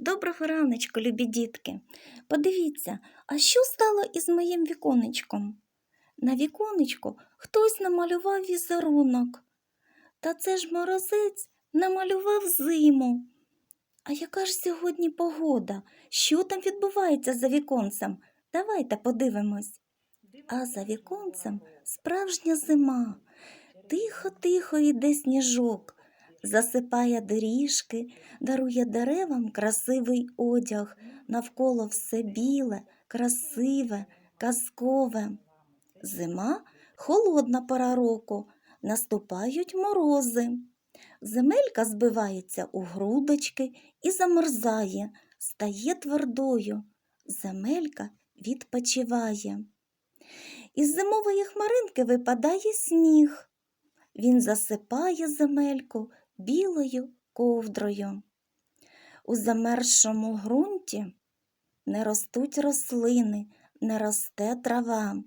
Доброго раночку, любі дітки. Подивіться, а що стало із моїм віконечком? На віконечку хтось намалював візерунок. Та це ж морозець намалював зиму. А яка ж сьогодні погода? Що там відбувається за віконцем? Давайте подивимось. А за віконцем справжня зима. Тихо-тихо йде сніжок, засипає доріжки, дарує деревам красивий одяг, навколо все біле, красиве, казкове. Зима холодна пора року, наступають морози. Земелька збивається у грудочки і замерзає, стає твердою. Земелька відпочиває. Із зимової хмаринки випадає сніг. Він засипає земельку білою ковдрою. У замерзшому ґрунті не ростуть рослини, не росте трава,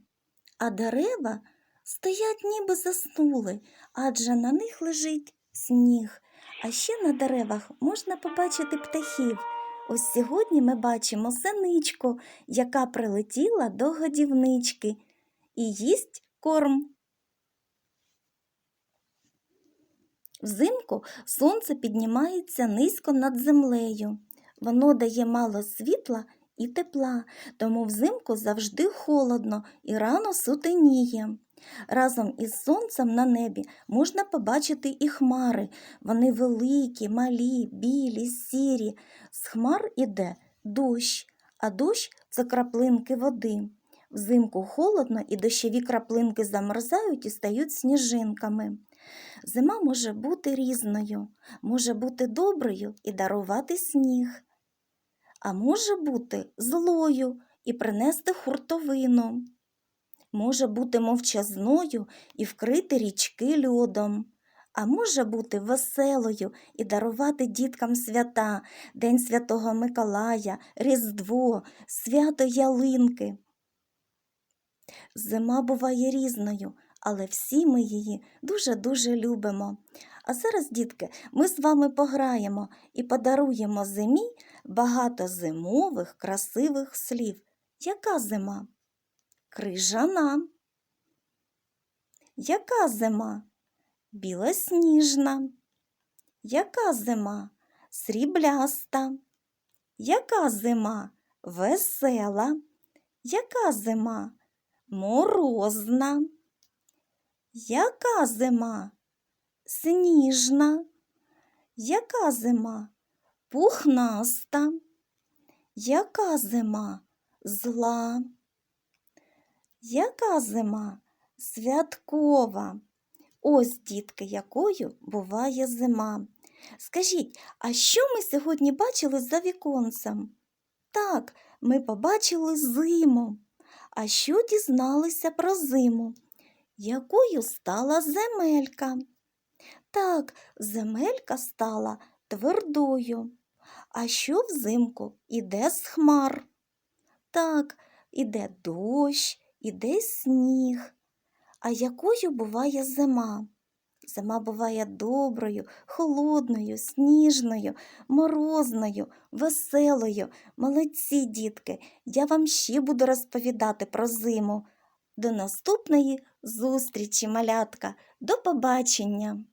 а дерева стоять ніби заснули, адже на них лежить сніг. А ще на деревах можна побачити птахів. Ось сьогодні ми бачимо синичку, яка прилетіла до годівнички і їсть корм. Взимку сонце піднімається низько над землею. Воно дає мало світла і тепла, тому взимку завжди холодно і рано сутеніє. Разом із сонцем на небі можна побачити і хмари. Вони великі, малі, білі, сірі. З хмар іде дощ, а дощ це краплинки води. Взимку холодно і дощові краплинки замерзають і стають сніжинками. Зима може бути різною, може бути доброю і дарувати сніг, а може бути злою і принести хуртовину, може бути мовчазною і вкрити річки льодом, а може бути веселою і дарувати діткам свята, День Святого Миколая, Різдво, свято Ялинки. Зима буває різною, але всі ми її дуже-дуже любимо. А зараз, дітки, ми з вами пограємо і подаруємо зимі багато зимових красивих слів. Яка зима? Крижана. Яка зима? Білосніжна. Яка зима? Срібляста. Яка зима? Весела. Яка зима? Морозна. Яка зима? Сніжна. Яка зима? Пухнаста. Яка зима? Зла. Яка зима? Святкова. Ось, дітки, якою буває зима. Скажіть, а що ми сьогодні бачили за віконцем? Так, ми побачили зиму. А що дізналися про зиму? Якою стала земелька? Так, земелька стала твердою. А що взимку іде з хмар? Так, іде дощ, іде сніг. А якою буває зима? Зима буває доброю, холодною, сніжною, морозною, веселою. Молодці, дітки, я вам ще буду розповідати про зиму. До наступної зустрічі, малятка. До побачення!